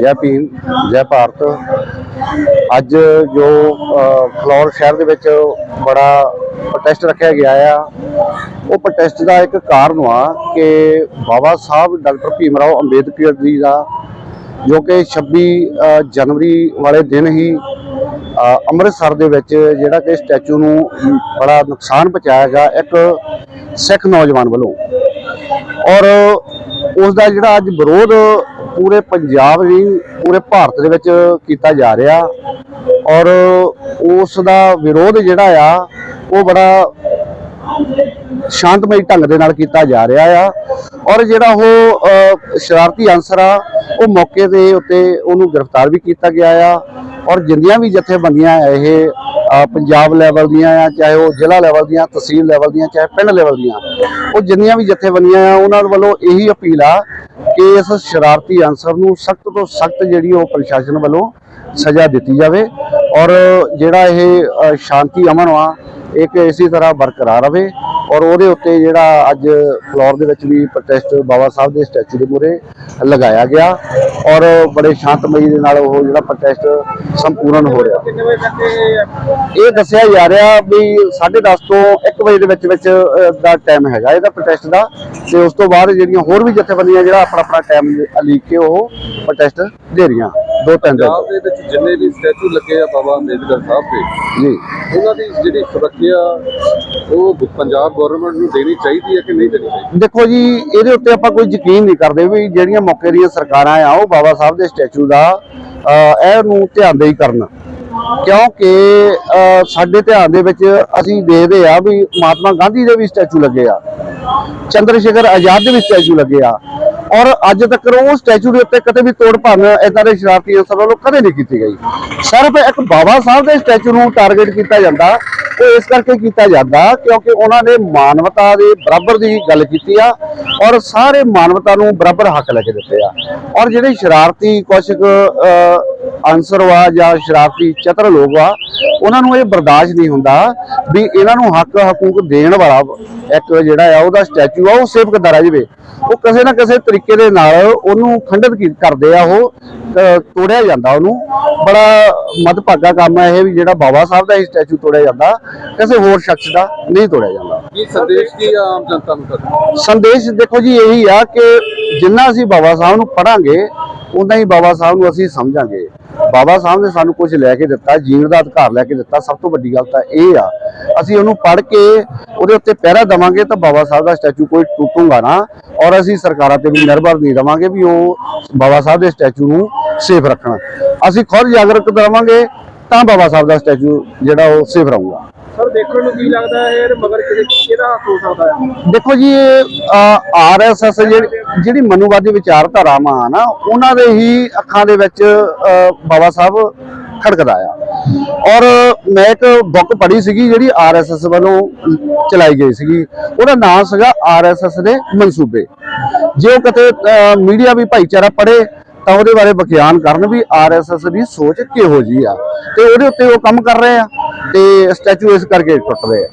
ਜੈ ਭੀਮ ਜੈ ਭਾਰਤ। ਅੱਜ ਜੋ ਅ, ਫਲੋਰ ਸ਼ਹਿਰ ਦੇ ਵਿੱਚ ਬੜਾ ਪ੍ਰੋਟੈਸਟ ਰੱਖਿਆ ਗਿਆ ਆ। ਉਹ ਪ੍ਰੋਟੈਸਟ ਦਾ ਇੱਕ ਕਾਰਨ ਆ ਕਿ ਬਾਬਾ ਸਾਹਿਬ ਡਾਕਟਰ ਭੀਮ ਰਾਓ ਅੰਬੇਦਕਰ ਜੀ ਦਾ ਜੋ ਕਿ 26 ਜਨਵਰੀ ਵਾਲੇ ਦਿਨ ਹੀ ਅੰਮ੍ਰਿਤਸਰ ਦੇ ਵਿੱਚ ਜਿਹੜਾ ਕਿ ਸਟੈਚੂ ਨੂੰ ਬੜਾ ਨੁਕਸਾਨ ਪਹੁੰਚਾਇਆ ਗਿਆ ਇੱਕ ਸਿੱਖ ਨੌਜਵਾਨ ਵੱਲੋਂ। ਔਰ ਉਸ ਦਾ ਜਿਹੜਾ ਅੱਜ ਵਿਰੋਧ ਪੂਰੇ ਪੰਜਾਬ ਵੀ, ਪੂਰੇ ਭਾਰਤ ਦੇ ਵਿੱਚ ਕੀਤਾ ਜਾ ਰਿਹਾ ਔਰ ਉਸ ਦਾ ਵਿਰੋਧ ਜਿਹੜਾ ਆ, ਉਹ ਬੜਾ ਸ਼ਾਂਤਮਈ ਢੰਗ ਦੇ ਨਾਲ ਕੀਤਾ ਜਾ ਰਿਹਾ ਆ ਔਰ ਜਿਹੜਾ ਉਹ ਸ਼ਰਾਰਤੀ ਅਨਸਰ ਆ, ਉਹ ਮੌਕੇ ਦੇ ਉੱਤੇ ਉਹਨੂੰ ਗ੍ਰਿਫਤਾਰ ਵੀ ਕੀਤਾ ਗਿਆ ਆ ਔਰ ਜਿੰਨੀਆਂ ਵੀ ਜਥੇਬੰਦੀਆਂ ਇਹ ਪੰਜਾਬ ਲੈਵਲ ਦੀਆਂ ਆ, ਚਾਹੇ ਉਹ ਜ਼ਿਲ੍ਹਾ ਲੈਵਲ ਦੀਆਂ, ਤਹਿਸੀਲ ਲੈਵਲ ਦੀਆਂ, ਚਾਹੇ ਪਿੰਡ ਲੈਵਲ ਦੀਆਂ, ਉਹ ਜਿੰਨੀਆਂ ਵੀ ਜਥੇਬੰਦੀਆਂ ਆ, ਉਹਨਾਂ ਵੱਲੋਂ ਇਹੀ ਅਪੀਲ ਆ ਕਿ ਇਸ ਸ਼ਰਾਰਤੀ ਅਨਸਰ ਨੂੰ ਸਖਤ ਤੋਂ ਸਖਤ ਜਿਹੜੀ ਉਹ ਪ੍ਰਸ਼ਾਸਨ ਵੱਲੋਂ ਸਜ਼ਾ ਦਿੱਤੀ ਜਾਵੇ ਔਰ ਜਿਹੜਾ ਇਹ ਸ਼ਾਂਤੀ ਅਮਨ ਆ ਇੱਕ ਇਸੇ ਤਰ੍ਹਾਂ ਬਰਕਰਾਰ ਰਵੇ ਔਰ ਉਹਦੇ ਉੱਤੇ ਜਿਹੜਾ ਅੱਜ ਫਲੋਰ ਦੇ ਵਿੱਚ ਵੀ ਪ੍ਰੋਟੈਸਟ ਬਾਬਾ ਸਾਹਿਬ ਦੇ ਸਟੈਚੂ ਦੇ ਮੂਹਰੇ ਲਗਾਇਆ ਗਿਆ ਔਰ ਬੜੇ ਸ਼ਾਂਤਮਈ ਦੇ ਨਾਲ ਉਹ ਜਿਹੜਾ ਪ੍ਰੋਟੈਸਟ ਸੰਪੂਰਨ ਹੋ ਰਿਹਾ। ਇਹ ਦੱਸਿਆ ਜਾ ਰਿਹਾ ਵੀ 10:30 ਤੋਂ 1 ਵਜੇ ਦੇ ਵਿੱਚ ਵਿੱਚ ਦਾ ਟਾਈਮ ਹੈਗਾ ਇਹਦਾ ਪ੍ਰੋਟੈਸਟ ਦਾ ਤੇ ਉਸ ਤੋਂ ਬਾਅਦ ਜਿਹੜੀਆਂ ਹੋਰ ਵੀ ਜਥੇਬੰਦੀਆਂ ਜਿਹੜਾ ਆਪਣਾ ਆਪਣਾ ਟਾਈਮ ਲਿਖ ਕੇ ਉਹ ਪ੍ਰੋਟੈਸਟ ਦੇ ਰਹੀਆਂ ਦੋ ਤਿੰਨ ਦਿਨ। ਪੰਜਾਬ ਦੇ ਵਿੱਚ ਜਿੰਨੇ ਵੀ ਸਟੈਚੂ ਲੱਗੇ ਆ ਬਾਬਾ ਅੰਬੇਦਕਰ ਸਾਹਿਬ ਦੇ ਜੀ। ਉਹਨਾਂ ਦੀ ਜਿਹੜੀ ਸੁਰੱਖਿਆ ਉਹ ਪੰਜਾਬ ਗਵਰਨਮੈਂਟ ਨੂੰ ਦੇਣੀ ਚਾਹੀਦੀ ਹੈ ਕਿ ਨਹੀਂ ਦੇਣੀ ਚਾਹੀਦੀ? ਦੇਖੋ ਜੀ, ਇਹਦੇ ਉੱਤੇ ਆਪਾਂ ਕੋਈ ਯਕੀਨ ਨਹੀਂ ਕਰਦੇ ਵੀ ਜਿਹੜੀਆਂ ਮੌਕੇ ਦੀਆਂ ਸਰਕਾਰਾਂ ਆ, ਉਹ ਬਾਬਾ ਸਾਹਿਬ ਦੇ ਸਟੈਚੂ ਦਾ ਇਹ ਨੂੰ ਧਿਆਨ ਦੇਈ ਕਰਨ। ਕਿਉਂਕਿ ਸਾਡੇ ਧਿਆਨ ਦੇ ਵਿੱਚ ਅਸੀਂ ਦੇਖਦੇ ਆ ਵੀ ਮਹਾਤਮਾ ਗਾਂਧੀ ਦੇ ਵੀ ਸਟੈਚੂ ਲੱਗੇ ਆ। ਚੰਦਰ ਸ਼ੇਖਰ ਆਜ਼ਾਦ ਦੇ ਵੀ ਸਟੈਚੂ ਲੱਗੇ ਆ। ਔਰ ਅੱਜ ਤੱਕ ਉਹ ਸਟੈਚੂ ਦੇ ਉੱਤੇ ਕਦੇ ਵੀ ਤੋੜ ਭੰਨ ਇਦਾਂ ਦੇ ਸ਼ਰਾਰਤੀ ਅਨਸਰ ਵੱਲੋਂ ਕਦੇ ਨਹੀਂ ਕੀਤੀ ਗਈ। ਸਿਰਫ ਇੱਕ ਬਾਬਾ ਸਾਹਿਬ ਦੇ ਸਟੈਚੂ ਨੂੰ ਟਾਰਗੇਟ ਕੀਤਾ ਜਾਂਦਾ, ਉਹ ਇਸ ਕਰਕੇ ਕੀਤਾ ਜਾਂਦਾ ਕਿਉਂਕਿ ਉਹਨਾਂ ਨੇ ਮਾਨਵਤਾ ਦੇ ਬਰਾਬਰ ਦੀ ਗੱਲ ਕੀਤੀ ਆ ਔਰ ਸਾਰੇ ਮਾਨਵਤਾ ਨੂੰ ਬਰਾਬਰ ਹੱਕ ਲੈ ਕੇ ਦਿੱਤੇ ਆ। ਔਰ ਜਿਹੜੇ ਸ਼ਰਾਰਤੀ ਕੁਛ ਅਨਸਰ ਵਾ ਜਾਂ ਸ਼ਰਾਰਤੀ ਚਤਰ ਲੋਕ ਆ ਉਹਨਾਂ ਨੂੰ ਇਹ ਬਰਦਾਸ਼ਤ ਨਹੀਂ ਹੁੰਦਾ ਵੀ ਇਹਨਾਂ ਨੂੰ ਹੱਕ ਹਕੂਕ ਦੇਣ ਵਾਲਾ ਇੱਕ ਜਿਹੜਾ ਆ ਉਹਦਾ ਸਟੈਚੂ ਆ ਉਹ ਸੇਵ ਕਿੱਦਾਂ ਰਹਿ ਜਾਵੇ ਉਹ ਕਿਸੇ ਨਾ ਕਿਸੇ ਤਰੀਕੇ ਦੇ ਨਾਲ ਉਹਨੂੰ ਖੰਡਿਤ ਕਰਦੇ ਆ ਉਹ ਤੋੜਿਆ ਜਾਂਦਾ ਉਹਨੂੰ। ਬੜਾ ਮਦਭਾਗਾ ਕੰਮ ਹੈ ਇਹ ਵੀ ਜਿਹੜਾ ਬਾਬਾ ਸਾਹਿਬ ਦਾ ਸਟੈਚੂ ਤੋੜਿਆ ਜਾਂਦਾ ਕਿਸੇ ਹੋਰ ਸ਼ਖਸ ਦਾ ਨਹੀਂ ਤੋੜਿਆ ਜਾਂਦਾ। ਕੀ ਸੰਦੇਸ਼ ਕੀ ਆ ਆਮ ਜਨਤਾ ਨੂੰ ਸੰਦੇਸ਼ ਦੇਖੋ ਜੀ ਇਹੀ ਆ ਕਿ ਜਿੰਨਾ ਅਸੀਂ ਬਾਬਾ ਸਾਹਿਬ ਨੂੰ ਪੜਾਂਗੇ ਉਦਾਂ ਹੀ ਬਾਬਾ ਸਾਹਿਬ ਨੂੰ ਅਸੀਂ ਸਮਝਾਂਗੇ। ਬਾਬਾ ਸਾਹਿਬ ਨੇ ਸਾਨੂੰ ਕੁਝ ਲੈ ਕੇ ਦਿੱਤਾ, ਜੀਣ ਦਾ ਅਧਿਕਾਰ ਲੈ ਕੇ ਦਿੱਤਾ। ਸਭ ਤੋਂ ਵੱਡੀ ਗੱਲ ਤਾਂ ਇਹ ਆ, ਅਸੀਂ ਉਹਨੂੰ ਪੜ੍ਹ ਕੇ ਉਹਦੇ ਉੱਤੇ ਪਹਿਰਾ ਦਵਾਂਗੇ ਤਾਂ ਬਾਬਾ ਸਾਹਿਬ ਦਾ ਸਟੈਚੂ ਕੋਈ ਟੁੱਟੂਗਾ ਨਾ। ਔਰ ਅਸੀਂ ਸਰਕਾਰਾਂ ਤੇ ਵੀ ਨਿਰਭਰ ਨਹੀਂ ਰਵਾਂਗੇ ਵੀ ਉਹ ਬਾਬਾ ਸਾਹਿਬ ਦੇ ਸਟੈਚੂ ਨੂੰ ਸੇਫ ਰੱਖਣ। ਅਸੀਂ ਖੁਦ ਜਾਗਰੂਕ ਰਵਾਂਗੇ ਤਾਂ ਬਾਬਾ ਸਾਹਿਬ ਦਾ ਸਟੈਚੂ ਜਿਹੜਾ ਉਹ ਸੇਫ ਰਹੂਗਾ। ਸਰ, ਦੇਖਣ ਨੂੰ ਕੀ ਲੱਗਦਾ ਹੈ ਇਹ ਮਗਰ ਕਿਹਦੇ ਕਿਹਦਾ ਹੱਥ ਹੋ ਸਕਦਾ ਹੈ? ਦੇਖੋ ਜੀ ਆਰਐਸਐਸ ਜਿਹੜੀ ਮਨੂਵਾਦੀ ਵਿਚਾਰਧਾਰਾਵਾਂ ਆ ਨਾ ਉਹਨਾਂ ਦੇ ਹੀ ਅੱਖਾਂ ਦੇ ਵਿੱਚ ਬਾਬਾ ਸਾਹਿਬ ਖੜਕਦਾ ਆ। ਔਰ ਮੈਂ ਇੱਕ ਬੁੱਕ ਪੜ੍ਹੀ ਸੀਗੀ, ਜਿਹੜੀ ਆਰਐਸਐਸ ਵੱਲੋਂ ਚਲਾਈ ਗਈ ਸੀਗੀ। ਉਹਦਾ ਨਾਮ ਸੀਗਾ ਆਰਐਸਐਸ ਦੇ ਮਨਸੂਬੇ। ਜੇ ਉਹ ਕਿਤੇ ਮੀਡੀਆ ਵੀ ਭਾਈਚਾਰਾ ਪੜ੍ਹੇ ਤਾਂ ਉਹਦੇ ਬਾਰੇ ਵਿਖਿਆਨ ਕਰਨ ਵੀ ਆਰਐਸਐਸ ਦੀ ਸੋਚ ਕਿਹੋ ਜੀ ਆ ਤੇ ਉਹਦੇ ਉੱਤੇ ਉਹ ਕੰਮ ਕਰ ਰਹੇ ਆ ਤੇ ਸਟੈਚੂ ਇਸ ਕਰਕੇ ਟੁੱਟ ਰਹੇ ਆ।